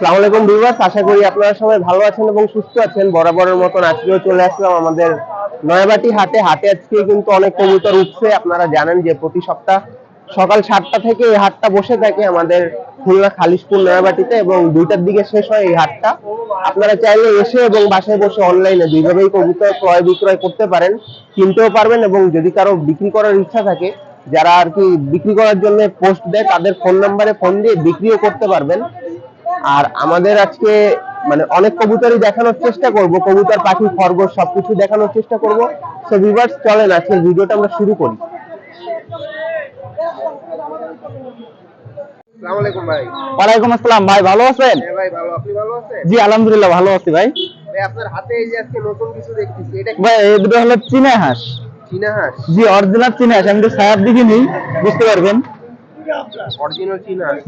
সালাম আলাইকুম আশা করি আপনারা সবাই ভালো আছেন এবং সুস্থ আছেন। বরাবরের মতন আজকেও চলে আসলাম আমাদের নয়াবাটি হাটে। হাটে আজকে কিন্তু অনেক কবুতর উঠছে, আপনারা জানেন যে প্রতি সপ্তাহ সকাল সাতটা থেকে এই হাটটা বসে থাকে আমাদের খুলনা খালিশপুর নয়াবাটিতে এবং দুইটার দিকে শেষ হয় এই হাটটা। আপনারা চাইলে এসে এবং বাসায় বসে অনলাইনে দুইভাবেই কবুতর ক্রয় বিক্রয় করতে পারেন, কিনতেও পারবেন এবং যদি কারও বিক্রি করার ইচ্ছা থাকে, যারা আর কি বিক্রি করার জন্য পোস্ট দেয়, তাদের ফোন নাম্বারে ফোন দিয়ে বিক্রিও করতে পারবেন। আর আমাদের আজকে মানে অনেক কবুতরই দেখানোর চেষ্টা করব কবুতর পাখি খরগোশ সবকিছু দেখানোর চেষ্টা করব। সো ভিউয়ার্স চলেন আজকে ভিডিওটা আমরা শুরু করি। আসসালামু আলাইকুম ভাই। ওয়ালাইকুম আসসালাম ভাই ভালো আছেন? হ্যাঁ ভাই ভালো। আপনি ভালো আছেন? জি আলহামদুলিল্লাহ ভালো আছি ভাই। ভাই আপনার হাতে এই যে আজকে নতুন কিছু দেখতেছি এটা ভাই এই দুটো হলো চীনা হাঁস। চীনা হাঁস? জি অরিজিনাল চীনা হাঁস আমি তো সায়ার দেখিনি বুঝতে পারবেন।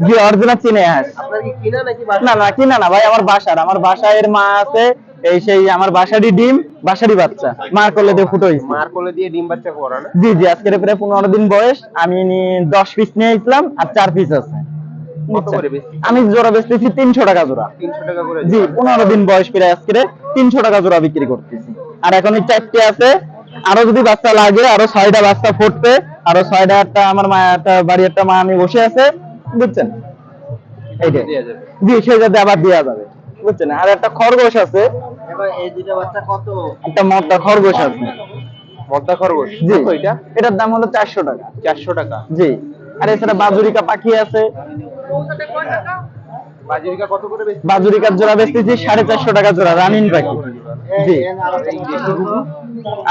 জি অরিজিনাল চীনা হাঁস না না কিনা না ভাই আমার বাসার। আমার বাসায় এর মা আছে এই সেই আমার বাসারই ডিম বাসারই বাচ্চা। মার কোলে দিয়ে ফুটো হয়েছে। মার কোলে দিয়ে ডিম বাচ্চা জি জি আজকের প্রায় পনেরো দিন বয়স আমি দশ পিস নিয়ে আসলাম আর চার পিস আছে। বেশি আমি জোড়া বেচতেছি তিনশো টাকা জোড়া। টাকা করে জি পনেরো দিন বয়স পেরে আজকে তিনশো টাকা জোড়া বিক্রি করতেছি। আর এখন এই চারটে আছে আরও যদি বাচ্চা লাগে আরও ছয়টা বাচ্চা ফুটবে আরও ছয়টা একটা আমার মা একটা বাড়ি একটা মা আমি বসে আছে বুঝছেন? জি সে যাতে আবার দেওয়া যাবে বুঝছেন? আর একটা খরগোশ আছে। একটা মদ্দা খরগোশ আছে। মদ্দা খরগোশ? জি। এটা? এটার দাম হলো চারশো টাকা। চারশো টাকা। জি। আর এছাড়া বাজুরিকা পাখি আছে। বাজুরিকার জোড়া বেচতেছি সাড়ে চারশো টাকা জোড়া রানিন পাখি। জি।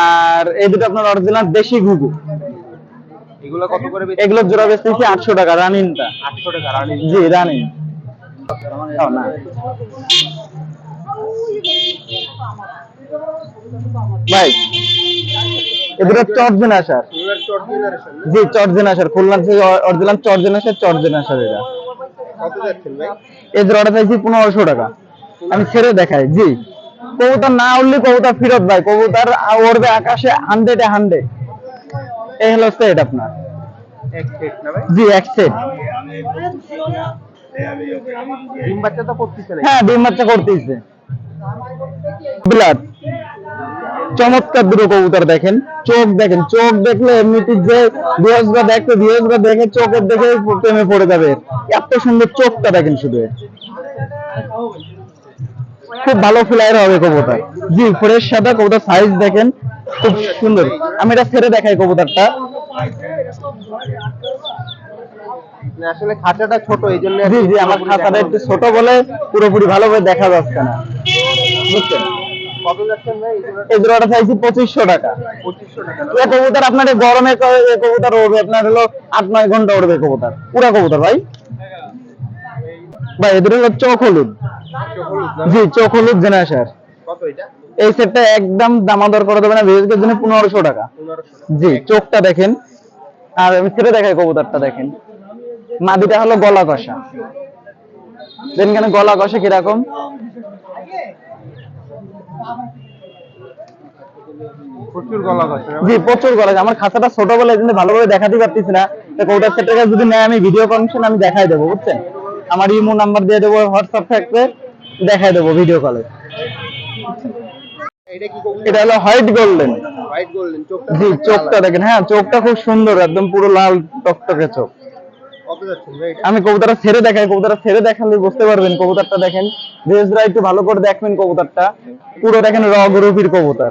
আর এই দুটো আপনার অরিজিনাল দেশি ঘুঘু। এগুলো কত করে বেশি এগুলোর জোড়া বেচতেছি আটশো টাকা রানিনটা। আটশো টাকা রানি জি রানিন। না। ভাই এগুলো আসার জি খুলনার থেকে অরিজিনাল এটা এই জোড়াটা চাইছি পনেরোশো টাকা। আমি ছেড়ে দেখাই জি। কবুতর না উঠলে কবুতর ফিরত ভাই কবুতর উড়বে আকাশে হান্ড্রেডে হান্ড্রেড এই হলো সেট আপনার। জি এক সেট ডিম বাচ্চা তো করতেছে হ্যাঁ ডিম বাচ্চা করতেইছে ব্লাড চমৎকার দুটো কবুতর দেখেন। চোখ দেখেন চোখ দেখলে এমনিতে যে বিহসরা দেখতে বিহসরা দেখে চোখের দেখে প্রেমে পড়ে যাবে। এত সুন্দর চোখটা দেখেন শুধু। খুব ভালো ফ্লায়ার হবে কবুতর। জি ফ্রেশ সাদা কবুতর সাইজ দেখেন খুব সুন্দর। আমি এটা ছেড়ে দেখাই কবুতরটা। আসলে খাঁচাটা ছোট এই জন্য জি জি আমার খাতাটা একটু ছোট বলে পুরোপুরি ভালোভাবে দেখা যাচ্ছে না। বুঝছেন? কত যাচ্ছেন ভাই? এগুলো এই জোড়াটা চাইছি পঁচিশশো টাকা। কবুতর আপনার গরমে কবুতর উড়বে আপনার হলো আট নয় ঘণ্টা উড়বে কবুতর। পুরা কবুতর ভাই। ভাই এদের হলো চোখ হলুদ? জি চোখ হলুদ এই সেটটা একদম দামাদর করে দেবে না জন্য পনেরোশো টাকা। জি চোখটা দেখেন। আর আমি ছেড়ে দেখাই কবুতরটা দেখেন। মাদিটা হলো গলা কষা কেন গলা কষা কীরকম। প্রচুর গলা গেছে জি প্রচুর গলা আমার খাতাটা ছোট বলে এই জন্য ভালোভাবে দেখাতে পারতেছি না। তো সেটটাকে যদি নেয় আমি ভিডিও কনফারেন্স আমি দেখাই দেবো বুঝছেন? আমার ইমো নাম্বার দিয়ে দেবো হোয়াটসঅ্যাপ থাকবে দেখাই দেবো ভিডিও কলে এটা হলো হোয়াইট গোল্ডেন। হোয়াইট গোল্ডেন চোখটা জি চোখটা দেখেন হ্যাঁ চোখটা খুব সুন্দর একদম পুরো লাল টকটকে চোখ। আমি কবুতরটা ছেড়ে দেখাই কবুতরটা ছেড়ে দেখালে বুঝতে পারবেন কবুতরটা দেখেন। ভেজরা একটু ভালো করে দেখবেন কবুতরটা। পুরো দেখেন র গ্রুপির কবুতর।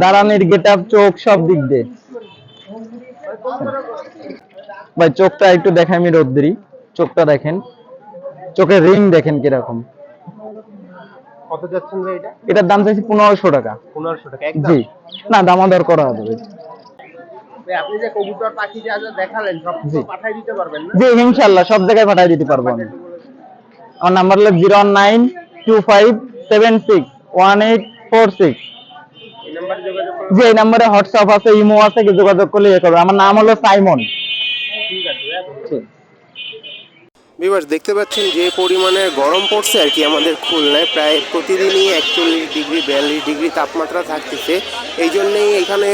দাঁড়ানির গেট আপ চোখ সব দিক দিয়ে। ভাই চোখটা একটু দেখাই আমি রোদ্রি। চোখটা দেখেন। চোখের রিং দেখেন কীরকম। কত যাচ্ছেন ভাই এটা? এটার দাম চাইছি পনেরোশো টাকা। পনেরোশো টাকা একদম। জি। না দামাদর করা হবে। আপনি যে কবুতর পাখি যা যা দেখালেন সব পাঠাই দিতে পারবেন না? জি ইনশাল্লাহ সব জায়গায় দিতে পারব আমি। আমার নাম্বার হলো zero nine two five seven six one eight four six. এই নাম্বারে যোগাযোগ করুন। যে এই নাম্বারে হোয়াটসঅ্যাপ আছে ইমো আছে যোগাযোগ করলে ইয়ে করবে। আমার নাম হলো সাইমন ঠিক আছে ভাই, ভিউয়ার্স দেখতে পাচ্ছেন যে পরিমাণে গরম পড়ছে আর কি আমাদের খুলনায়। প্রায় প্রতিদিনই একচল্লিশ ডিগ্রি, বিয়াল্লিশ ডিগ্রি তাপমাত্রা থাকতেছে। এই জন্যেই এখানে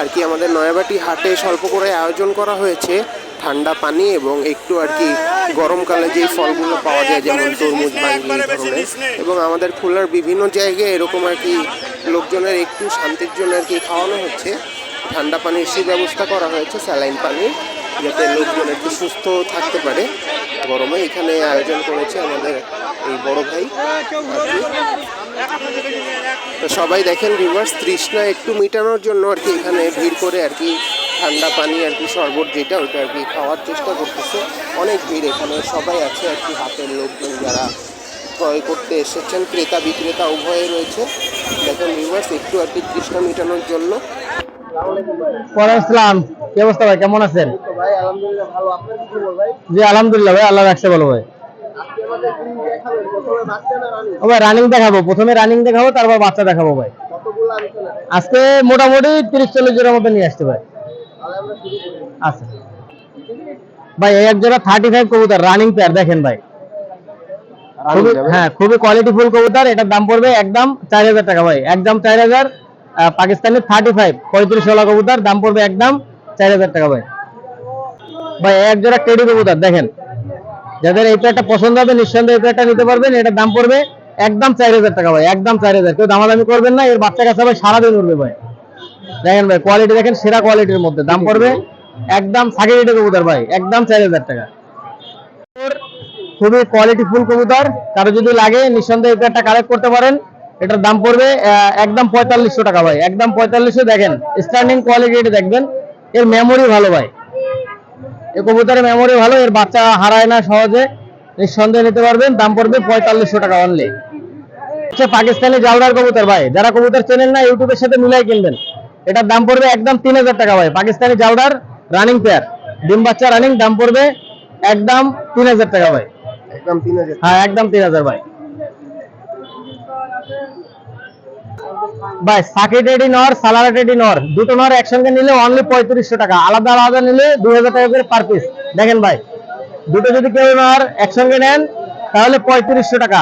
আর কি আমাদের নয়াবাটি হাটে স্বল্প করে আয়োজন করা হয়েছে। ঠান্ডা পানি এবং একটু আর কি গরমকালে যে ফলগুলো পাওয়া যায়, যেমন তরমুজ এবং আমাদের খুলনার বিভিন্ন জায়গায় এরকম আর কি লোকজনের একটু শান্তির জন্য আর কি খাওয়ানো হচ্ছে। ঠান্ডা পানির সে ব্যবস্থা করা হয়েছে, স্যালাইন পানি। যাতে লোকজন একটু সুস্থ থাকতে পারে। গরমে এখানে আয়োজন করেছে আমাদের এই বড় ভাই। তো সবাই দেখেন রিভার্স তৃষ্ণা একটু মেটানোর জন্য আর কি এখানে ভিড় করে আর কি ঠান্ডা পানি আর কি শরবত যেটা ওটা আর কি খাওয়ার চেষ্টা করতেছে। অনেক ভিড় এখানে সবাই আছে আর কি, হাতের লোকজন যারা ক্রয় করতে এসেছেন, ক্রেতা বিক্রেতা উভয়ে রয়েছে। দেখেন রিভার্স একটু আর কি তৃষ্ণা মেটানোর জন্য। ওয়ালাইকুম আসসালাম। কি অবস্থা ভাই? কেমন আছেন? ভাই আলহামদুলিল্লাহ ভালো আপনার কি ভাই জি আলহামদুলিল্লাহ ভাই আল্লাহ রাখছে ভালো ভাই। আজকে আমাদের কি দেখাবেন প্রথমে বাচ্চা না রানী ও ভাই রানিং দেখাবো। প্রথমে রানিং দেখাবো তারপর বাচ্চা দেখাবো ভাই। আজকে মোটামুটি তিরিশ চল্লিশ জনের মতো নিয়ে আসতে ভাই। আচ্ছা। ভাই এক জোড়া থার্টি ফাইভ কবুতর রানিং পেয়ার দেখেন ভাই। হ্যাঁ খুবই কোয়ালিটি ফুল কবুতর এটার দাম পড়বে একদম চার হাজার টাকা ভাই। একদম চার হাজার পাকিস্তানি থার্টি ফাইভ পঁয়ত্রিশ ষোলো কবুতর, দাম পড়বে একদম চার হাজার টাকা ভাই। ভাই, এক জোড়া টেডি কবুতর, দেখেন। যাদের এই পেয়ারটা পছন্দ হবে, নিঃসন্দেহে এই পেয়ারটা নিতে পারবেন, এটার দাম পড়বে একদম চার হাজার টাকা ভাই, একদম চার হাজার। কেউ দামাদামি করবেন না, এর বাচ্চা কাছে ভাই সারাদিন উঠবে ভাই। দেখেন ভাই কোয়ালিটি দেখেন, সেরা কোয়ালিটির মধ্যে। দাম পড়বে একদম সাকিরিটি কবুতর ভাই, একদম চার হাজার টাকা। খুবই কোয়ালিটি ফুল কবুতর, কারও যদি লাগে, নিঃসন্দেহে এই পেয়ারটা কালেক্ট করতে পারেন। এটার দাম পড়বে একদম পঁয়তাল্লিশশো টাকা ভাই। একদম পঁয়তাল্লিশশো দেখেন স্ট্যান্ডিং কোয়ালিটি দেখবেন এর মেমোরি ভালো ভাই। এই কবুতরের মেমোরি ভালো এর বাচ্চা হারায় না সহজে নিঃসন্দেহে নিতে পারবেন দাম পড়বে পঁয়তাল্লিশশো টাকা অনলি হচ্ছে পাকিস্তানি জাউরার কবুতর ভাই যারা কবুতর চেনেন না ইউটিউবের সাথে মিলাই কিনবেন। এটার দাম পড়বে একদম তিন হাজার টাকা ভাই পাকিস্তানি জাউরার রানিং পেয়ার ডিম বাচ্চা রানিং দাম পড়বে একদম তিন হাজার টাকা ভাই। একদম তিন হাজার। হ্যাঁ একদম তিন হাজার ভাই। ভাই নর সালারাটেডি নর। দুটো নর একসঙ্গে নিলে অনলি পঁয়ত্রিশশো টাকা। আলাদা আলাদা নিলে টাকা করে পার পিস দেখেন ভাই, দুটো যদি কেউ নর একসঙ্গে নেন, তাহলে পঁয়ত্রিশশো টাকা।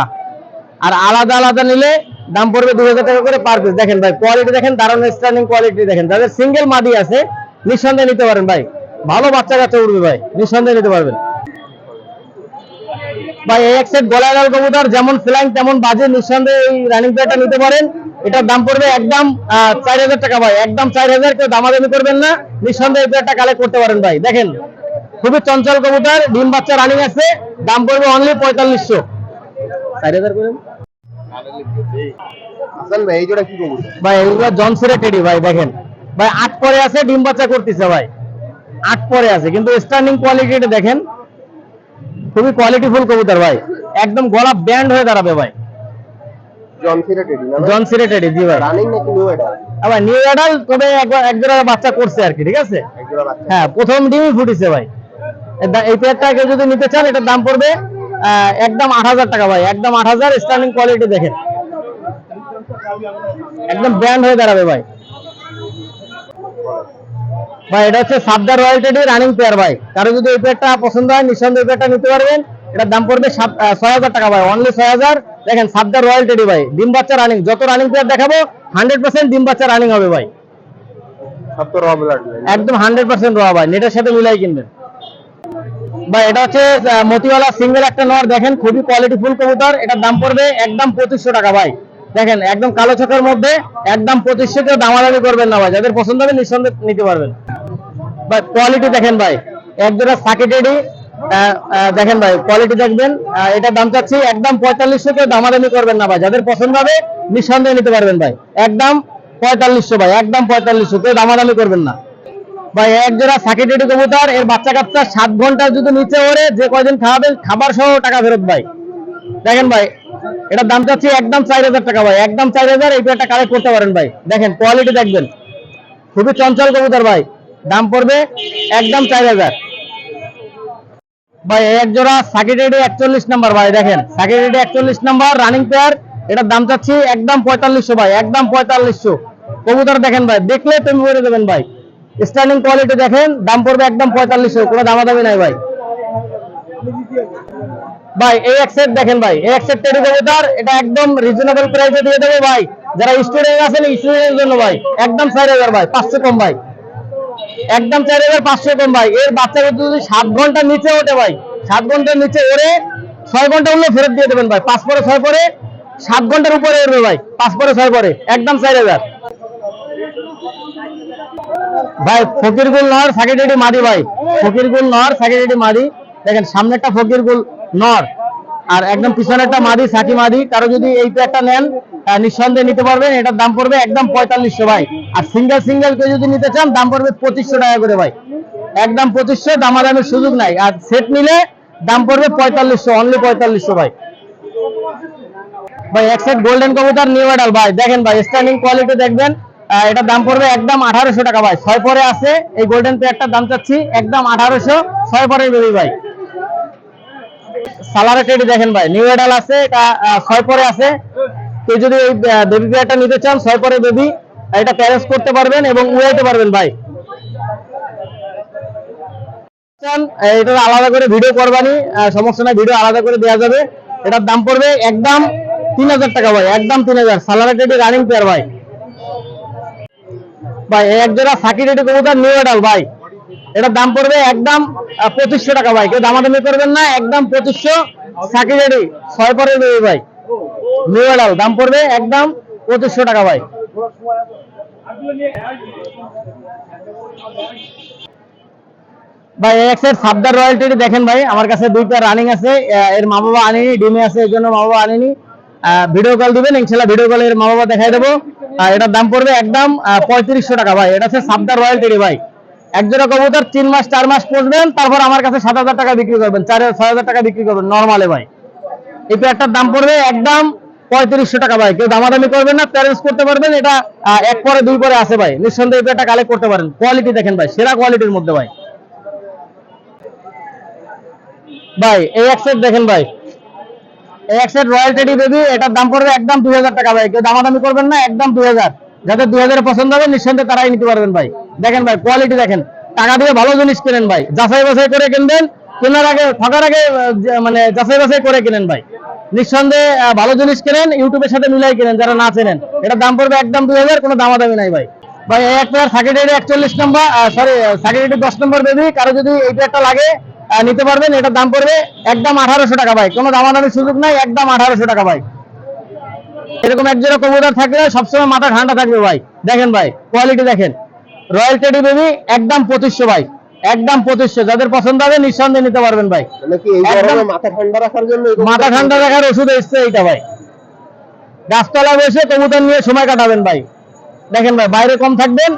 আর আলাদা আলাদা নিলে দাম পড়বে টাকা করে পার পিস দেখেন ভাই কোয়ালিটি দেখেন, দারুণ কোয়ালিটি দেখেন। যাদের সিঙ্গেল মাদি আছে, নিঃসন্দেহে নিতে পারেন ভাই। ভালো বাচ্চা কাচ্চা উঠবে ভাই, নিঃসন্দেহে নিতে পারবেন। ভাই এক সেট গলাগাল কবুতর, যেমন ফ্লাইং তেমন বাজে, নিঃসন্দেহে এই রানিং প্লেয়ারটা নিতে পারেন। এটার দাম পড়বে একদম চার হাজার টাকা ভাই। একদম চার হাজার কেউ দামাদামি করবেন না। নিঃসন্দেহে প্লেয়ারটা কালেক্ট করতে পারেন ভাই। দেখেন খুবই চঞ্চল কবুতর ডিম বাচ্চা রানিং আছে। দাম পড়বে অনলি পঁয়তাল্লিশশো। চার হাজার করে? ভাই এই জোড়া কি কবুতর? ভাই এইগুলো জনসিরে টেডি ভাই দেখেন। ভাই আট পরে আছে ডিম বাচ্চা করতেছে ভাই। আট পরে আছে কিন্তু স্ট্যান্ডিং কোয়ালিটিটা দেখেন। খুবই কোয়ালিটিফুল কবুতর ভাই। একদম গলা ব্যান্ড হয়ে দাঁড়াবে ভাই। জন সিরা টেডি জি ভাই। রানিং নাকি নিউ এটা আবার নিউ তবে একবার এক জোড়া বাচ্চা করছে আর কি ঠিক আছে? এক জোড়া বাচ্চা। হ্যাঁ প্রথম ডিমই ফুটেছে ভাই। এই পেয়ারটা কেউ যদি নিতে চান এটার দাম পড়বে একদম আট হাজার টাকা ভাই। একদম আট হাজার স্ট্যান্ডিং কোয়ালিটি দেখেন। একদম ব্র্যান্ড হয়ে দাঁড়াবে ভাই। ভাই এটা হচ্ছে সাবদার রয়্যালটি রানিং পেয়ার ভাই। কারও যদি এই পেয়ারটা পছন্দ হয় নিঃসন্দেহে এই পেয়ারটা নিতে পারবেন। এটার দাম পড়বে ছয় হাজার টাকা ভাই অনলি ছয় হাজার। দেখেন সাবদার রয়্যালটি ভাই ডিম বাচ্চা রানিং যত রানিং পেয়ার দেখাবো হান্ড্রেড পার্সেন্ট ডিম বাচ্চা রানিং হবে ভাই। র একদম হান্ড্রেড পার্সেন্ট রোয়া ভাই নেটের সাথে মিলাই কিনবেন। ভাই এটা হচ্ছে মতিওয়ালা সিঙ্গেল একটা নর দেখেন খুবই কোয়ালিটি ফুল কবুতর এটার দাম পড়বে একদম পঁচিশশো টাকা ভাই। দেখেন একদম কালো চোখের মধ্যে একদম পঁচিশশো কেউ দামাদামি করবেন না ভাই যাদের পছন্দ হবে নিঃসন্দেহে নিতে পারবেন। ভাই কোয়ালিটি দেখেন ভাই এক জোড়া সাকিটেডি দেখেন ভাই কোয়ালিটি দেখবেন। এটার দাম চাচ্ছি একদম পঁয়তাল্লিশশো কেউ দামাদামি করবেন না ভাই। যাদের পছন্দ হবে, নিঃসন্দেহে নিতে পারবেন ভাই। একদম পঁয়তাল্লিশশো ভাই, একদম পঁয়তাল্লিশশো কেউ দামাদামি করবেন না। ভাই, এক জোড়া সাকিটেডি কবুতর, এর বাচ্চা কাচ্চা সাত ঘণ্টা যদি নিচে ওরে যে কয়দিন খাওয়াবেন, খাবার সহ টাকা ফেরত ভাই। দেখেন ভাই, এটার দাম চাচ্ছি একদম চার হাজার টাকা ভাই, একদম চার হাজার, এই পেয়ারটা কালেক্ট করতে পারেন ভাই। দেখেন কোয়ালিটি দেখবেন। খুবই চঞ্চল কবুতর ভাই, দাম পড়বে একদম চার হাজার। ভাই এক জোড়া সাকিটেডি একচল্লিশ নাম্বার, ভাই, দেখেন। সাকিটেডি একচল্লিশ নাম্বার রানিং পেয়ার এটার দাম চাচ্ছি একদম পঁয়তাল্লিশশো, ভাই, একদম পঁয়তাল্লিশশো। কবুতর দেখেন, ভাই, দেখলে তুমি বলে দেবেন, ভাই। স্ট্যান্ডিং কোয়ালিটি দেখেন, দাম পড়বে একদম পঁয়তাল্লিশশো, কোনো দামাদামি নাই, ভাই। ভাই, এই এক সেট দেখেন, ভাই, এই এক সেট টেডি কবুতর, এটা একদম রিজনেবল প্রাইসে দিয়ে দেবো, ভাই। যারা স্টুডেন্ট আছেন স্টুডেন্টের জন্য, ভাই, একদম চার হাজার ভাই, পাঁচশো কম, ভাই। একদম চার হাজার পাঁচশো কম ভাই। এর বাচ্চা যদি সাত ঘণ্টার নিচে ওঠে ভাই, সাত ঘণ্টার নিচে ওরে ছয় ঘণ্টা উঠলে ফেরত দিয়ে দেবেন ভাই। পাঁচ পরে ছয় পরে, সাত ঘণ্টার উপরে উঠবে ভাই। পাঁচ পরে ছয় পরে, একদম চার হাজার। ভাই ফকিরগুল নর সাকিরেডি মাদি ভাই। ফকিরগুল নর সাকিরেডি মাদি। দেখেন সামনেরটা ফকিরগুল নর, আর একদম পিছনে একটা মাদি সাকি মাদি। কারও যদি এই প্যাকটা নেন নিঃসন্দেহে নিতে পারবেন। এটার দাম পড়বে একদম পঁয়তাল্লিশশো ভাই। আর সিঙ্গেল সিঙ্গেল কেউ যদি নিতে চান, দাম পড়বে পঁচিশশো টাকা করে ভাই। একদম পঁচিশশো, দামাদামের সুযোগ নাই। আর সেট নিলে দাম পড়বে পঁয়তাল্লিশশো অনলি পঁয়তাল্লিশশো ভাই। ভাই, এক সেট গোল্ডেন কবুতর নিউ মডেল ভাই। দেখেন ভাই স্ট্যান্ডিং কোয়ালিটি দেখবেন। এটার দাম পড়বে একদম আঠারোশো টাকা ভাই। ছয় পরে আছে, এই গোল্ডেন পেয়ারটার দাম চাচ্ছি একদম আঠারোশো, ছয় পরে বেবি ভাই। সালারে টেডি দেখেন ভাই নিউ মডেল আছে, এটা ছয় পরে আছে। কেউ যদি এই বেবি পেয়ারটা নিতে চান ছয় পরে বেবি এটা প্যারেন্স করতে পারবেন এবং উড়াইতে পারবেন ভাই। চান, এটার আলাদা করে ভিডিও করবানি সমস্যা নাই ভিডিও আলাদা করে দেওয়া যাবে। এটার দাম পড়বে একদম তিন হাজার টাকা ভাই একদম তিন হাজার। সালারা টেডি রানিং পেয়ার ভাই। ভাই এক জোড়া সাকি রেডি কবুতর নিউ এডাল ভাই। এটার দাম পড়বে একদম পঁচিশশো টাকা ভাই। কেউ দামাদামি করবেন না একদম পঁচিশশো সাকি রেডি। ছয় পরে দেবে ভাই। নিউ দাম পড়বে একদম পঁচিশশো টাকা ভাই। ভাই এক সেট সাবদার রয়্যালটি দেখেন ভাই, আমার কাছে দুইটা রানিং আছে এর মা বাবা আনেনি, ডিমে আছে এই জন্য মা বাবা আনেনি। ভিডিও কল দিবেন, ইনশাল্লাহ ভিডিও কলে এর মা বাবা দেখাই দেবো। এটার দাম পড়বে একদম পঁয়ত্রিশশো টাকা ভাই, এটা হচ্ছে সাবদার রয়্যালটি ভাই। এক জোড়া কবুতর, তিন মাস, চার মাস পড়বেন তারপর আমার কাছে সাত হাজার টাকা বিক্রি করবেন, চার, ছয় হাজার টাকা বিক্রি করবেন নর্মালে ভাই। এই পেয়ারটার দাম পড়বে একদম পঁয়ত্রিশশো টাকা ভাই। কেউ দামাদামি করবেন না প্যারেন্স করতে পারবেন, এটা এক পরে দুই পরে আছে ভাই। নিঃসন্দেহে পেয়ারটা কালেক্ট করতে পারেন। কোয়ালিটি দেখেন ভাই, সেরা কোয়ালিটির মধ্যে ভাই। ভাই, এই এক সেট দেখেন ভাই। এই এক সেট রয়্যাল টেডি বেবি এটার দাম পড়বে একদম দুই হাজার টাকা ভাই। কেউ দামাদামি করবেন না, একদম দুই হাজার। যাদের দুই হাজার পছন্দ হবে, নিঃসন্দেহে তারাই নিতে পারবেন ভাই। দেখেন ভাই কোয়ালিটি দেখেন। টাকা দিয়ে ভালো জিনিস কেনেন ভাই। যাচাই বাছাই করে কিনবেন কেনার আগে ঠকার আগে মানে যাচাই বাছাই করে কিনেন ভাই। নিঃসন্দেহে ভালো জিনিস কেনেন, ইউটিউবের সাথে মিলাই কিনেন, যারা না চেনেন। এটার দাম পড়বে একদম দুই হাজার, কোনো দামাদামি নাই ভাই। ভাই, এই এক পেয়ার সাকিট একচল্লিশ নম্বর সরি সাকিট দশ নম্বর বেবি কারও যদি এই পেয়ারটা লাগে নিতে পারবেন এটার দাম পড়বে একদম আঠারোশো টাকা ভাই। কোনো দামাদামির সুযোগ নাই, একদম আঠারোশো টাকা ভাই। এরকম এক জোড়া কবুতর থাকলে সবসময় মাথা ঠান্ডা থাকবে ভাই। দেখেন ভাই কোয়ালিটি দেখেন। রয়্যাল টেডি বেবি একদম পঁচিশশো ভাই। একদম পঁচিশশো যাদের পছন্দ হবে নিঃসন্দেহে নিতে পারবেন ভাই। মাথা ঠান্ডা রাখার জন্য মাথা ঠান্ডা রাখার ওষুধ এসছে এইটা ভাই। গাছতলা বসে কবুতর নিয়ে সময় কাটাবেন ভাই। দেখেন ভাই বাইরে কম থাকবেন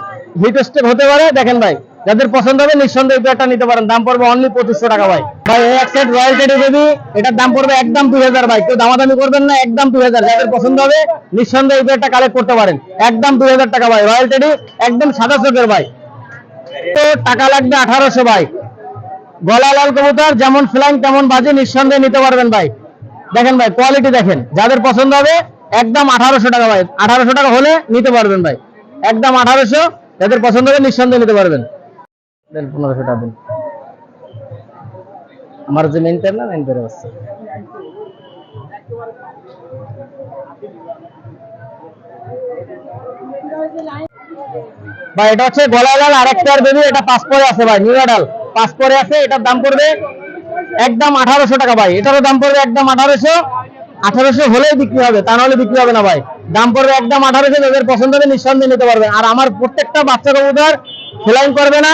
হিট স্টেপ হতে পারে দেখেন ভাই। যাদের পছন্দ হবে নিঃসন্দেহে পেয়ারটা নিতে পারেন। দাম পড়বে অনলি পঁচিশশো টাকা ভাই। ভাই এক সেট রয়্যাল টেডি বেবি এটার দাম পড়বে একদম দুই হাজার ভাই। কেউ দামাদামি করবেন না একদম দুই হাজার। যাদের পছন্দ হবে নিঃসন্দেহে এই পেয়ারটা কালেক্ট করতে পারেন। একদম দুই হাজার টাকা ভাই রয়্যাল টেডি একদম সাদা চোখের ভাই। তো টাকা লাগবে আঠারোশো ভাই। গলা লাল কবুতর, যেমন ফ্লাইং তেমন বাজে, নিঃসন্দেহে নিতে পারবেন ভাই। দেখেন ভাই কোয়ালিটি দেখেন। যাদের পছন্দ হবে, একদম আঠারোশো টাকা ভাই। আঠারোশো টাকা হলে নিতে পারবেন ভাই। একদম আঠারোশো, যাদের পছন্দ হবে, নিঃসন্দেহে নিতে পারবেন। পনেরোশো টাকা দিন। আমার যে মেন পেয়ার না মেন পেয়ার আছে ভাই, এটা হচ্ছে গলা আর একটা বেবি, এটা আছে ভাই আছে, এটার দাম পড়বে একদম আঠারোশো টাকা ভাই, এটারও দাম পড়বে একদম আঠারোশো। আঠারোশো হলেই বিক্রি হবে, তা নাহলে বিক্রি হবে না ভাই। দাম পড়বে একদম আঠারোশো যাদের পছন্দ হবে নিঃসন্দেহে নিতে পারবেন আর আমার প্রত্যেকটা বাচ্চা কবুতর ফ্লাইং করবে না,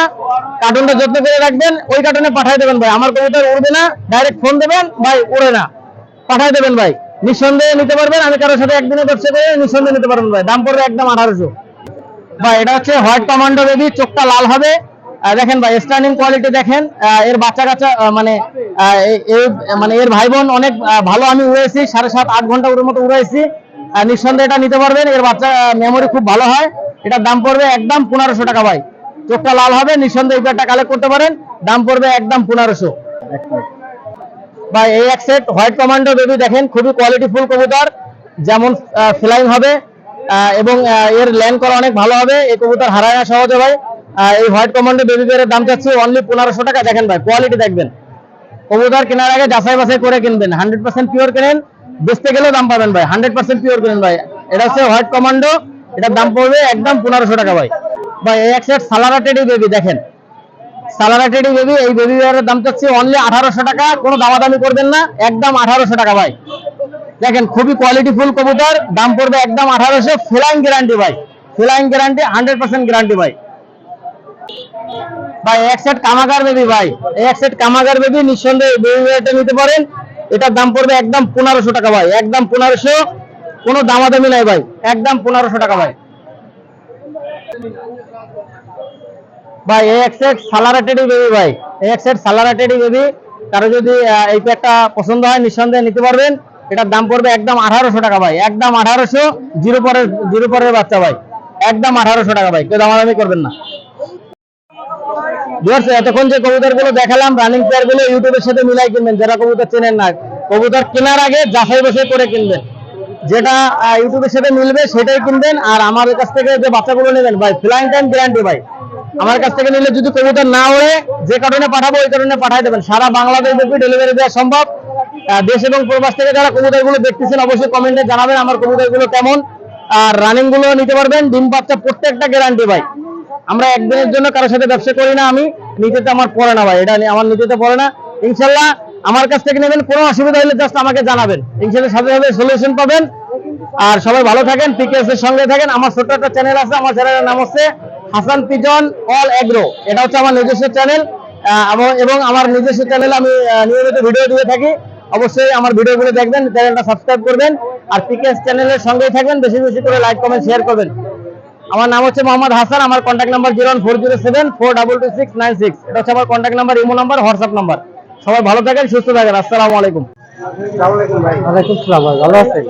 কার্টুনটা যত্ন করে রাখবেন, ওই কার্টুনে পাঠিয়ে দেবেন ভাই। আমার কবুতর উড়বে না ডাইরেক্ট ফোন দেবেন, ভাই, উড়ে না। পাঠিয়ে দেবেন ভাই, নিঃসন্দেহে নিতে পারবেন, আমি কারোর সাথে একদিনে ব্যবসা করে নিঃসন্দেহে নিতে পারবেন ভাই। দাম পড়বে একদম আঠারোশো। ভাই, এটা হচ্ছে হোয়াইট কমান্ডো বেবি চোখটা লাল হবে। দেখেন ভাই স্টার্নিং কোয়ালিটি দেখেন। এর বাচ্চা কাচ্চা মানে মানে এর ভাই বোন অনেক ভালো। আমি উড়েছি সাড়ে সাত, আট ঘণ্টা ওর মতো উড়েছি নিঃসন্দেহে এটা নিতে পারবেন। এর বাচ্চা মেমোরি খুব ভালো হয়। এটার দাম পড়বে একদম পনেরোশো টাকা ভাই। চোখটা লাল হবে, নিঃসন্দেহে এই পেয়ারটা কালেক্ট করতে পারেন। দাম পড়বে একদম পনেরোশো। ভাই, এই এক সেট হোয়াইট কমান্ডো বেবি দেখেন, খুবই কোয়ালিটি ফুল কবুতর। যেমন ফ্লাইং হবে এবং এর ল্যান্ড করা অনেক ভালো হবে। এই কবুতর হারায় না সহজে ভাই। এই হোয়াইট কমান্ডো বেবি বেয়ারের দাম চাচ্ছি অনলি পনেরোশো টাকা। দেখেন ভাই কোয়ালিটি দেখবেন। কবুতর কেনার আগে যাচাই বাছাই করে কিনবেন। হান্ড্রেড পার্সেন্ট পিওর কেনেন। বেচতে গেলেও দাম পাবেন ভাই। হান্ড্রেড পার্সেন্ট পিওর কেনেন ভাই। এটা হচ্ছে হোয়াইট কমান্ডো এটার দাম পড়বে একদম পনেরোশো টাকা ভাই। ভাই এক সেট সালারা টেডি বেবি দেখেন। সালারা টেডি বেবি এই বেবি বিয়ারের দাম চাচ্ছি অনলি আঠারোশো টাকা, কোনো দামাদামি করবেন না, একদম আঠারোশো টাকা ভাই। দেখেন, খুবই কোয়ালিটি ফুল কবুতর, দাম পড়বে একদম আঠারোশো ফ্লাইং গ্যারান্টি ভাই। Flying guarantee hundred percent guarantee ভাই। ভাই, এক সেট কামাগার বেবি ভাই। এক সেট কামাগার বেবি নিঃসন্দেহে বেবি এটা নিতে পারেন। এটার দাম পড়বে একদম পনেরোশো টাকা ভাই। একদম পনেরোশো, কোনো দামাদামি নাই ভাই। একদম পনেরোশো টাকা ভাই। ভাই এক সেট সালারাটেডি বেবি ভাই এক সেট সালারাটেডি বেবি কারও যদি এই প্যাকটা পছন্দ হয়, নিঃসন্দেহে নিতে পারবেন। এটার দাম পড়বে একদম আঠারোশো টাকা ভাই, একদম আঠারোশো, জিরো পরের জিরো পরের বাচ্চা ভাই, একদম আঠারোশো টাকা ভাই, কেউ দামাদামি করবেন না। এতক্ষণ যে কবুতরগুলো দেখালাম রানিং পেয়ারগুলো ইউটিউবের সাথে মিলাই কিনবেন, যারা কবুতর চেনেন না, কবুতর কেনার আগে যাচাই বাছাই করে কিনবেন। যেটা ইউটিউবের সাথে মিলবে, সেটাই কিনবেন। আর আমার কাছ থেকে যে বাচ্চাগুলো নেবেন, ভাই ফ্লাইং টাইম গ্যারান্টি ভাই। আমার কাছ থেকে নিলে যদি কবুতর না ওড়ে, যে কারণে পাঠাবো, ওই কারণে পাঠাই দেবেন। সারা বাংলাদেশ ব্যাপী ডেলিভারি দেওয়া সম্ভব। দেশ এবং প্রবাস থেকে যারা কবুতরগুলো দেখতেছেন, অবশ্যই কমেন্টে জানাবেন আমার কবুতরগুলো কেমন। আর রানিংগুলো নিতে পারবেন। ডিম বাচ্চা প্রত্যেকটা গ্যারান্টি ভাই। আমরা একদিনের জন্য কারোর সাথে ব্যবসা করি না আমি। নিতেতে আমার পড়ে না, ভাই। এটা আমার নিতেতে পড়ে না। ইনশাল্লাহ আমার কাছ থেকে নেবেন, কোনো অসুবিধা হলে জাস্ট আমাকে জানাবেন। ইনশাল্লাহ সাথে সাথে সলিউশন পাবেন। আর সবাই ভালো থাকেন পিকেএস এর সঙ্গে থাকেন। আমার ছোট্ট একটা চ্যানেল আছে, আমার চ্যানেলের নাম হচ্ছে হাসান পিজন অল এগ্রো। এটা হচ্ছে আমার নিজস্ব চ্যানেল এবং আমার নিজস্ব চ্যানেলে আমি নিয়মিত ভিডিও দিয়ে থাকি। অবশ্যই আমার ভিডিওগুলো দেখবেন চ্যানেলটা সাবস্ক্রাইব করবেন। আর পিকেএস চ্যানেলের সঙ্গেই থাকবেন, বেশি বেশি করে লাইক কমেন্ট শেয়ার করবেন। আমার নাম হচ্ছে মোহাম্মদ হাসান, আমার contact number zero four zero seven four double two six nine six এটা হচ্ছে আমার contact number imo number WhatsApp number সবাই ভালো থাকেন, সুস্থ থাকেন। আসসালামু আলাইকুম। ভাই, ভালো আছেন?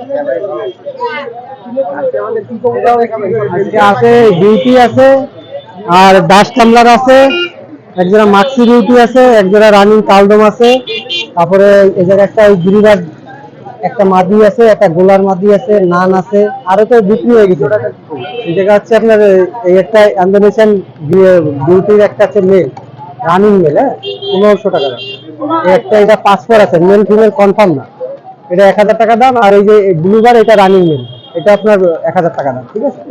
আছে আছে, আর দাস আছে মাক্সি আছে রানিং কালদম আছে, তারপরে এই একটা ওই গিরিবাজ, একটা মাদি আছে, একটা গোলার মাদি আছে, নান আছে, আরও তো বিক্রি হয়ে গেছে। এই জায়গা হচ্ছে আপনার এই একটা ইন্দোনেশিয়ান বিউটির একটা আছে মেল রানিং মেল হ্যাঁ? পনেরোশো টাকা দাম। একটা এটা পাসপোর্ট আছে মেল ফিমেল কনফার্ম না। এটা এক হাজার টাকা দাম, আর এই যে ব্লুবার এটা রানিং মেল এটা আপনার এক হাজার টাকা দাম, ঠিক আছে?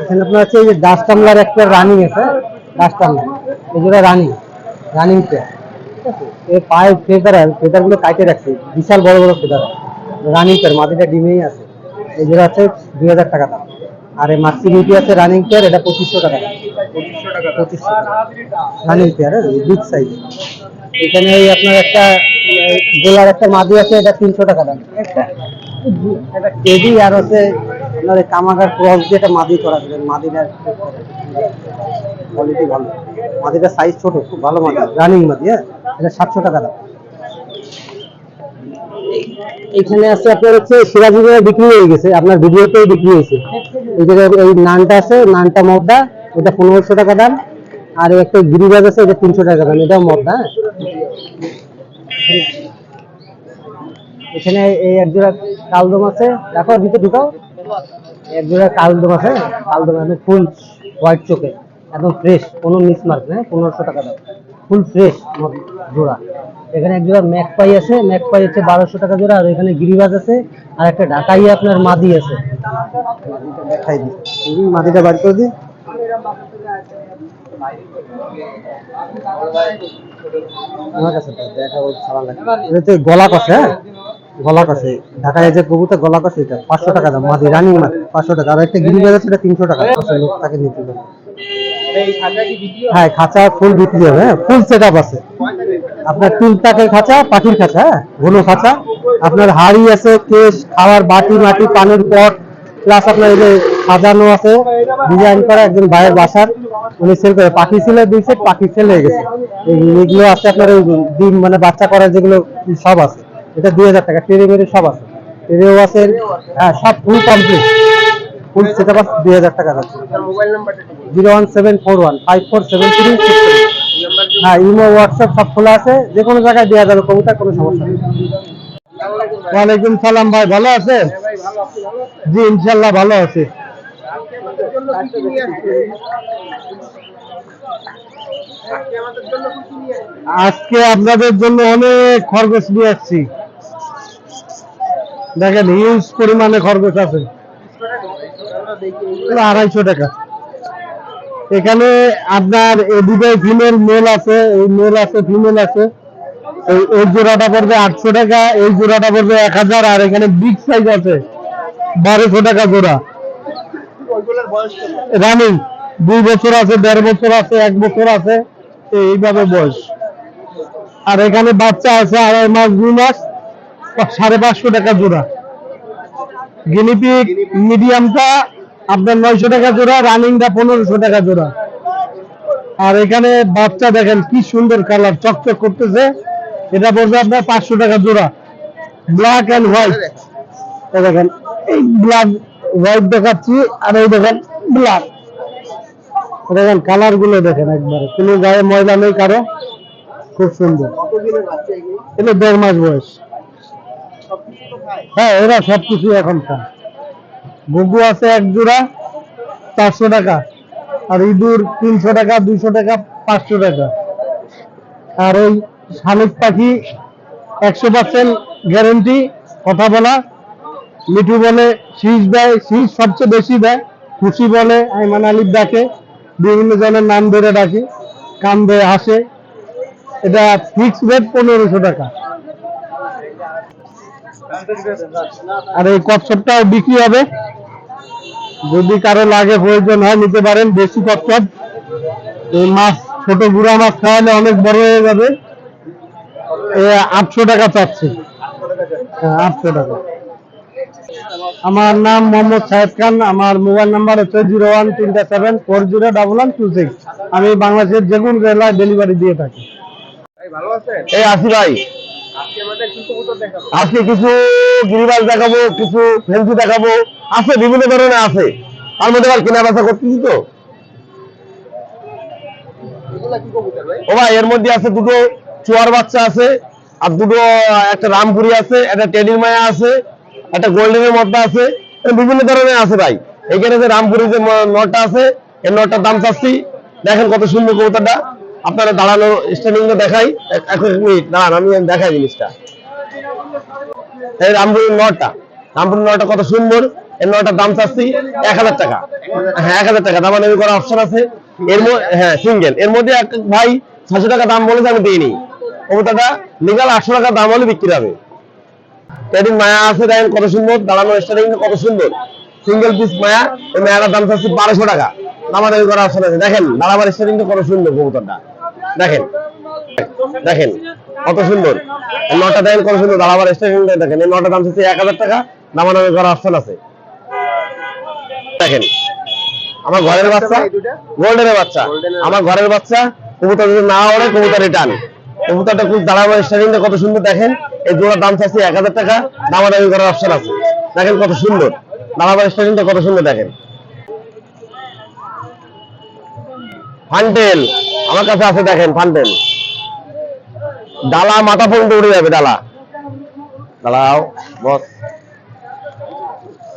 এখানে আপনার হচ্ছে এই যে ডাস্ট টামলার একটা রানিং আছে ডাস্ট টামলার এই যেটা রানিং রানিং পেয়ার এর পায়ে ফেদার ফেদারগুলো কাটে রাখছে, বিশাল বড় বড় ফেদার রানিং পেয়ার মাটিটা ডিমেই আছে। এই যেটা আছে দুই হাজার টাকা দাম। আর এই বিউটি আছে রানিং পেয়ার এটা পঁচিশশো টাকা দাম। পঁচিশশো রানিং পেয়ার বিগ সাইজ এখানে এই আপনার একটা গোলার একটা মাদি আছে এটা তিনশো টাকা দাম। একটা? একটা কেজি আর হচ্ছে আপনার কামাগার ক্রস দিয়ে একটা মাদি করা যাবে মাদিটার কোয়ালিটি ভালো। মাদিটার সাইজ ছোট খুব ভালো মাদি। রানিং মাদি হ্যাঁ? এটা সাতশো টাকা দাম। এখানে আছে আপনার হচ্ছে সিরাজগঞ্জে বিক্রি হয়ে গেছে। আপনার ভিডিওতেই বিক্রি হয়েছে। এই জায়গায় এই নানটা আছে নানটা মদ্দা এটা পনেরোশো টাকা দাম, আর একটা গিরিবাজ আছে, এটা তিনশো টাকা দাম। এটাও মদ্দা হ্যাঁ? এখানে এই একজোড়া কালদম আছে। দেখো ভিতরে ঢুকাও। একজোড়া কালদম আছে কালদম একদম ফুল হোয়াইট চোখে, একদম ফ্রেশ, কোনো মিসমার্ক হ্যাঁ পনেরোশো টাকা দাম। ফুল ফ্রেশ জোড়া। এখানে এক জোড়া ম্যাকপাই আছে, ম্যাকপাই হচ্ছে বারোশো টাকা জোড়া, আর এখানে গিরিবাজ আছে, আর একটা ঢাকাই আপনার মাদি আছে। দেখাই দিই। মাদিটা বার করে দিই। আমার কাছে লাগে এটা গলা কষে হ্যাঁ? গলা কষে ঢাকায় যে কবুতর গলা কষে এটা পাঁচশো টাকা দাম। মাদি রানিং মাদি পাঁচশো টাকা। আর একটা এটা তিনশো টাকা। লোক তাকে নিতে পারে। হ্যাঁ? খাঁচা ফুল বিক্রি হবে হ্যাঁ? ফুল সেট আপ আছে। আপনার তিন টাকের খাঁচা পাখির খাঁচা হ্যাঁ? ঘন খাঁচা। আপনার হাড়ি আছে কেশ খাওয়ার বাটি মাটি পানির পট প্লাস আপনার এই যে সাজানো আছে ডিজাইন করা একজন ভাইয়ের বাসার, উনি সেল করে, পাখি ছিল দুই সেট পাখি সেল হয়ে গেছে। এই- এগুলো আছে আপনার ডিম মানে বাচ্চা করার যেগুলো সব আছে, এটা দুই হাজার টাকা, টেরে মেরে সব আছে। টেরেও আছে হ্যাঁ সব full complete full set up দুই হাজার টাকা যাচ্ছে। Zero one seven four one, five four seven three six হ্যাঁ ইমো, হোয়াটসঅ্যাপ সব খোলা আছে, যে কোনো জায়গায় দেওয়া যাবে, কবুতর, কোনো সমস্যা নেই। ওয়ালাইকুম সালাম ভাই, ভালো আছেন? জি, ইনশাল্লাহ ভালো আছে। আজকে আপনাদের জন্য অনেক খরগোশ নিয়ে আসছি। দেখেন হিউজ পরিমাণে খরগোশ আছে। আড়াইশো টাকা। এখানে আপনার দুটোই ফিমেল মেল আছে এই মেল আছে ফিমেল আছে। এই এই জোড়াটা পড়বে আটশো টাকা এই জোড়াটা পড়বে এক হাজার আর এখানে বিগ সাইজ আছে বারোশো টাকা জোড়া। রানিং, দুই বছর আছে, দেড় বছর আছে, এক বছর আছে এইভাবে বয়স। আর এখানে বাচ্চা আছে আড়াই মাস, দুই মাস, সাড়ে পাঁচশো টাকা জোড়া। গিনিপিক মিডিয়ামটা আপনার নয়শো টাকা জোড়া রানিংটা পনেরোশো টাকা জোড়া। আর এখানে বাচ্চা দেখেন কি সুন্দর কালার চকচক করতেছে। এটা পড়বে আপনার পাঁচশো টাকা জোড়া। ব্ল্যাক অ্যান্ড হোয়াইট দেখেন, এই ব্ল্যাক হোয়াইট দেখাচ্ছি আর এই দেখেন ব্ল্যাক দেখেন কালারগুলো দেখেন একবারে। কোনো গায়ে ময়লা নেই কারও। খুব সুন্দর। এটা দেড় মাস বয়স। হ্যাঁ এরা সবকিছু এখন খায় ঘুঘু আছে এক জোড়া, চারশো টাকা। আর ইঁদুর তিনশো টাকা, দুইশো টাকা, পাঁচশো টাকা। আর ওই শালিক পাখি একশো পার্সেন্ট গ্যারেন্টি কথা বলা। মিঠু বলে, শীষ দেয়, শীষ সবচেয়ে বেশি দেয়। খুশি বলে আইমান আলিফ ডাকে। বিভিন্ন জনের নাম ধরে ডাকি। কান ধরে হাসে। এটা ফিক্স রেট পনেরোশো টাকা। আর এই কচ্ছপটাও বিক্রি হবে। যদি কারও লাগে, প্রয়োজন হয়, নিতে পারেন। বেশি কচ্ছপ। এই মাছ, ছোট গুড়া মাছ খাওয়ালে অনেক বড় হয়ে যাবে। আটশো টাকা চাচ্ছে। হ্যাঁ আটশো টাকা। আমার নাম মোহাম্মদ সাহেদ খান আমার মোবাইল নাম্বার হচ্ছে জিরো ওয়ান তিনটা seven four zero double one two six. আমি বাংলাদেশের যে কোনো জেলায় ডেলিভারি দিয়ে থাকি। এই আসি ভাই। আজকে কিছু গিরিবাজ দেখাবো। কিছু ফেন্সি দেখাবো। আছে বিভিন্ন ধরনের আছে। তার মধ্যে আবার কেনা বেচা করতেছি তো। ও ভাই এর মধ্যে আছে দুটো চুয়ার বাচ্চা আছে আর দুটো একটা রামপুরি আছে একটা টেডির মায়া আছে একটা গোল্ডেনের মধ্যে আছে। বিভিন্ন ধরনের আছে ভাই। এখানে যে রামপুরের যে নটটা আছে, এই নটটার দাম চাচ্ছি। দেখেন কত সুন্দর কবুতরটা। আপনারা দাঁড়ানো স্ট্যান্ডিং দেখাই। এক মিনিট, দাঁড়ান, আমি দেখাই জিনিসটা। এই রামপুরের নটটা। রামপুরের নটটা কত সুন্দর। এর নটার দাম চাচ্ছি এক হাজার টাকা। হ্যাঁ এক হাজার টাকা। দাম দামি করার অপশন আছে। এর মধ্যে হ্যাঁ সিঙ্গেল এর মধ্যে এক ভাই ছশো টাকা দাম বলেছে, আমি দিইনি। কবুতরটা লিগাল আটশো টাকা দাম হলে বিক্রি হবে। ট্রেডিং মায়া আছে দেখেন কত সুন্দর দাঁড়ানো স্টারিং কত সুন্দর। সিঙ্গেল পিস মায়া এই মায়াটার দাম চাচ্ছি বারোশো টাকা। দামাদামি অপশন আছে দেখেন দাঁড়াবার স্টারিংটা কত সুন্দর কবুতরটা। দেখেন দেখেন কত সুন্দর। এই নটা দেখেন কত সুন্দর দাঁড়াবার স্টারিংটা দেখেন। এই নটা দাম চাচ্ছি এক হাজার টাকা দামাদামি করার অপশন আছে। দেখেন আমার ঘরের বাচ্চা গোল্ডেনের বাচ্চা। আমার ঘরের বাচ্চা কবুতর যদি না ওড়ে কবুতর রিটার্ন কবুতরটা খুব দাঁড়াবার স্টারিংটা কত সুন্দর দেখেন। এই জোড়ার দাম চাচ্ছি এক হাজার টাকা দামাদামি করার অপশন আছে। দেখেন কত সুন্দর। দাঁড়াবার স্টারিংটা কত সুন্দর দেখেন। ফান্টেল আমার কাছে আছে দেখেন ফান্টেল। ডালা মাথা পর্যন্ত উড়ে যাবে ডালা। বস।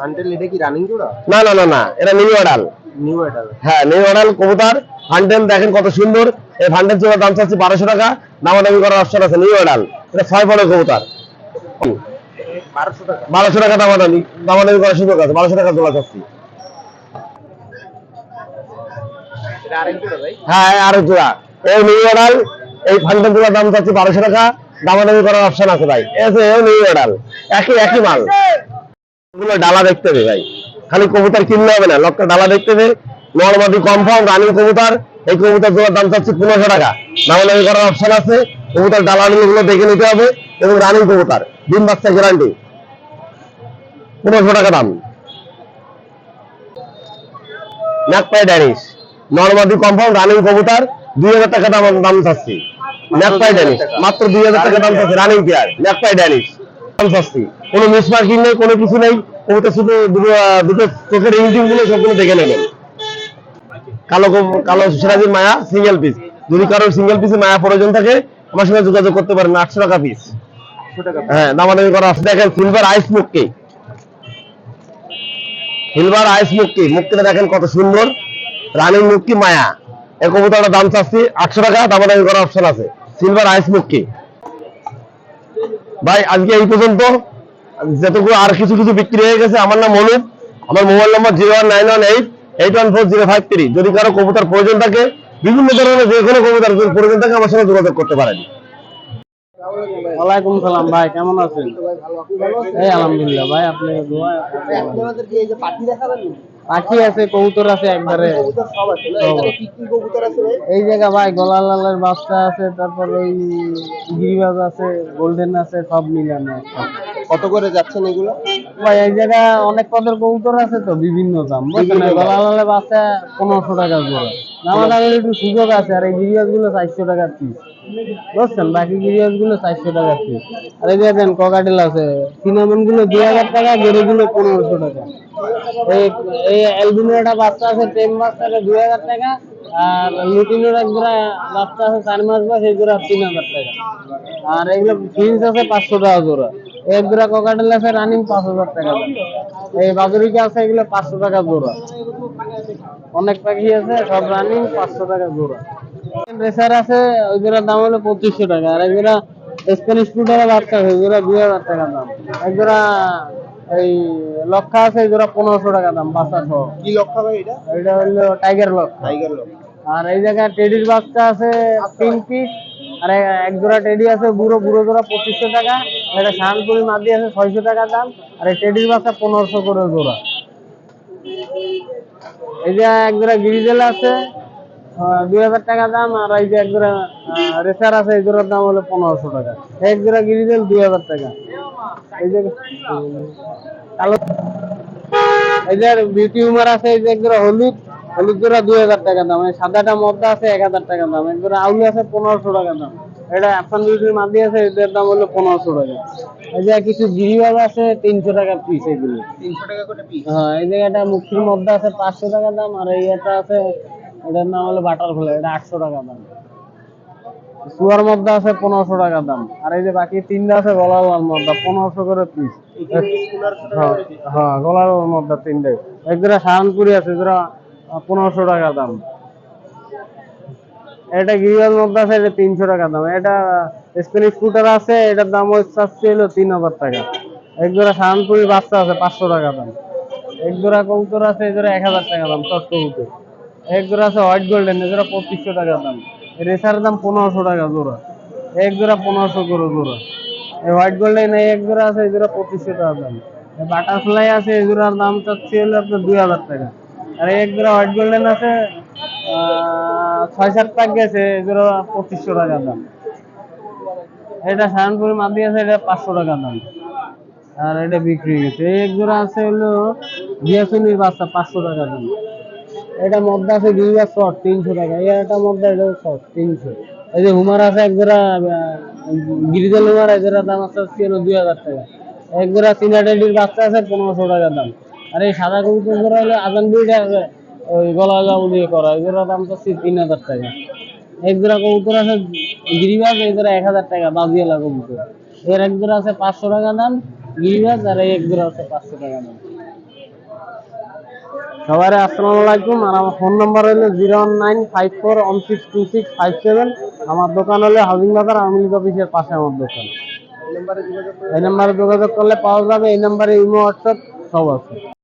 আন্টেল এটা কি রানিং জোড়া? না না না না এটা নিউ অর্ডাল নিউ হ্যাঁ নিউ অর্ডাল কবুতর। ফান্টেল দেখেন কত সুন্দর। এই ফান্টেল চোরার দাম চাচ্ছি বারোশো টাকা। দামাদামি করার অপশন আছে নিউ অর্ডাল এটা ছয় পরের কবুতর। বারোশো টাকা দামাদামি দামাদামি করার সুযোগ আছে, বারোশো টাকা তোলা ভাই হ্যাঁ আর জোড়া। এই নিউ অর্ডাল এই ফান্টেল চোরার দাম চাচ্ছি বারোশো টাকা। দামাদামি করার অপশন আছে ভাই। এসে নিউ অর্ডাল একই একই মাল। গুলো ডালা দেখতে হবে ভাই। খালি কবুতর কিনলে হবে না লক্ষ্য ডালা দেখতে হবে। নর্মাদি কমফাউন্ড রানিং কবুতর। এই কবুতর জোড়ার দাম চাচ্ছি পনেরোশো টাকা। দামাদামি করার অপশন আছে। কবুতর ডালা গুলো দেখে নিতে হবে এবং রানিং কবুতর, ডিম বাচ্চা গ্যারান্টি পনেরোশো টাকা দাম। ম্যাকপাই ড্যানিশ নর্মাদি কম্পাউন্ড রানিং কবুতর, দুই হাজার টাকা দাম দাম চাচ্ছি। ম্যাকপাই ড্যানিশ মাত্র দুই হাজার টাকা দাম চাচ্ছি রানিং পেয়ার ম্যাকপাই ড্যানিশ দাম চাচ্ছি। কোনো মিস মার্কিং নেই, কোনো কিছু নেই। কবুতর শুধু দুটো চোখের ইঞ্জিনগুলো সবগুলো দেখে নেবেন। কালো কালো সিরাজির মায়া সিঙ্গেল পিস যদি কারোর সিঙ্গেল পিসে মায়া প্রয়োজন থাকে আমার সঙ্গে যোগাযোগ করতে পারেন আটশো টাকা পিস হ্যাঁ দামাদামি করা আছে। দেখেন সিলভার আইস মুক্তি সিলভার আইস মুক্তি মুক্তিটা দেখেন কত সুন্দর। রানিং মুক্তি মায়া। এর কবুতরটার দাম চাচ্ছি আটশো টাকা দামাদামি করার অপশন আছে। সিলভার আইস মুক্তি ভাই আজকে এই পর্যন্ত যেটুকু আর কিছু কিছু বিক্রি হয়ে গেছে আমার নাম অনুপ আমার mobile number zero one nine one eight eight one four zero five three যদি কারও কবুতর প্রয়োজন থাকে, বিভিন্ন ধরনের যে কোনো কবুতর প্রয়োজন থাকে, আমার সাথে যোগাযোগ করতে পারেন। ওয়ালাইকুম সালাম ভাই, কেমন আছেন? এই আলহামদুলিল্লাহ ভাই পাখি আছে, কবুতর আছে একবারে। এই জায়গা ভাই গলা লালের বাচ্চা আছে, তারপর ওই গিরিবাজ আছে, গোল্ডেন আছে, সব মিলানো। কত করে যাচ্ছেন এগুলো? ভাই এই জায়গায় অনেক পদের কবুতর আছে তো বিভিন্ন দাম। বুঝছেন গলা লালের বাচ্চা পনেরোশো টাকা জোড়া দামাদামের একটু সুযোগ আছে আর এই গিরিয়াসগুলো চারশো টাকার পিস বুঝছেন? বাকি গিরিবাজগুলো চারশো টাকার পিস আর এই দেন ককাটেল আছে। সিনামনগুলো দুই হাজার টাকা গেরে গুলো পনেরোশো টাকা। এই এই অ্যালবিনোটা বাচ্চা আছে টেম বাচ্চা আছে দুই হাজার টাকা। আর লুটিনোর এক জোড়া বাচ্চা আছে, চার মাস বয়স, এই জোড়া তিন হাজার টাকা। আর এগুলো ফিন্স আছে পাঁচশো টাকা জোড়া। এক জোড়া ককাটেল আছে রানিং পাঁচ হাজার টাকা। এই বাদুরিকা আছে, এগুলো পাঁচশো টাকা জোড়া। অনেক পাখি আছে, সব রানিং পাঁচশো টাকা জোড়া। রেসার আছে ওই জোড়ার দাম হলো পঁচিশশো টাকা। আর জোড়া স্প্যানিশ ফুটারের বাচ্চা আছে ওই দুই হাজার টাকা দাম। এক এই লক্ষা আছে এই পনেরোশো টাকা দাম বাচ্চা সহ। কি লক্ষ্য ভাই এটা? এটা হলো টাইগার লক্ষা। টাইগার লক আর এই জায়গায় টেডির বাচ্চা আছে তিন পিস আর এক জোড়া টেডি আছে বুড়ো বুড়ো জোড়া পঁচিশশো টাকা। এটা শানপুরি মাদি আছে ছয়শো টাকা দাম। আর এই টেডির বাচ্চা পনেরোশো করে জোড়া। এই যে এক জোড়া গিরিজেল আছে দুই হাজার টাকা দাম আর এই যে এক জোড়া রেসার আছে এই জোড়ার দাম হলো পনেরোশো টাকা। এক জোড়া গিরিজেল দুই হাজার টাকা। এই যে কালো এই যে বিউটি উমার আছে এই যে এক জোড়া হলুদ হলুদ জোড়া দুই হাজার টাকা দাম। এই সাদাটা মদ্দা আছে এক হাজার টাকা দাম। এক জোড়া আউলি আছে পনেরোশো টাকা দাম। এটা আফসান বিউটির মাদি আছে এদের দাম হলো পনেরোশো টাকা। এই যে কিছু গিরিবাজ আছে তিনশো টাকা পিস এগুলো। তিনশো টাকা করে পিস হ্যাঁ এই জায়গাটা মুক্তির মধ্যে আছে পাঁচশো টাকা দাম। আর এই এটা আছে এটার নাম হলো বাটারফ্লাই এটা আটশো টাকা দাম। সুয়ার মধ্যে আছে পনেরোশো টাকা দাম, আর এই যে বাকি তিনটা আছে গলার লাল মধ্যে, পনেরোশো করে পিস হ্যাঁ হ্যাঁ গলার লাল মধ্যে তিনটে। এক জোড়া সাহানপুরি আছে জোড়া পনেরোশো টাকা দাম। এটা গিরিবাল মধ্যে আছে, এটা তিনশো টাকা দাম। এটা স্প্যানিশ ফুটার আছে, এটার দাম ওই হচ্ছে হলো তিন হাজার টাকা। এক জোড়া সাহানপুরি বাচ্চা আছে, পাঁচশো টাকা দাম। এক জোড়া কবুতর আছে, এই এক হাজার টাকা দাম চট এক জোড়া আছে হোয়াইট গোল্ডেন এই জোড়া পঁচিশশো টাকা দাম। রেসার দাম পনেরোশো টাকা জোড়া। এক জোড়া পনেরোশো করে জোড়া। এই হোয়াইট গোল্ডেন এক জোড়া আছে, এই জোড়া পঁচিশশো টাকা দাম। বাটারফ্লাই আছে, এই দাম চাচ্ছি হলো আপনার দুই হাজার টাকা। আর এক জোড়া হোয়াইট গোল্ডেন আছে ছয় সাত পাক গেছে, এই জোড়া পঁচিশশো টাকা দাম। এটা শাহানপুরের মাদি আছে, এটা পাঁচশো টাকা দাম। আর এটা বিক্রি হয়ে গেছে এক জোড়া আছে হলো বিয়াসুনির বাচ্চা, পাঁচশো টাকা দাম। এটা মধ্যে আছে দুই বার শর্ট তিনশো টাকা। এই একটা মধ্যে এটা শর্ট তিনশো। এই যে হুমার আছে এক জোড়া গিরিজাল হুমার, এক জোড়া দাম আছে হচ্ছে দুই হাজার টাকা। এক জোড়া সিনাটেডির বাচ্চা আছে পনেরোশো টাকা দাম। আর এই সাদা কবুতর জোড়া হলে আজান বিউটি আছে, ওই গলা গাউ দিয়ে করা। এই জোড়া দাম চাচ্ছি তিন হাজার টাকা। এক জোড়া কবুতর আছে গিরিবাজ, এই জোড়া এক হাজার টাকা, বাজিয়ালা কবুতর। এর এক জোড়া আছে পাঁচশো টাকা দাম গিরিবাজ, আর এই এক জোড়া আছে পাঁচশো টাকা দাম। সবাই আসসালামু আলাইকুম। আর আমার ফোন নাম্বার হলো zero nine five four one six two six five seven. আমার দোকান হলে হাউজিং বাজার আওয়ামী লীগ অফিসের পাশে আমার দোকান। এই নাম্বারে যোগাযোগ করলে পাওয়া যাবে এই নাম্বারে ইমো হোয়াটসঅ্যাপ সব আছে।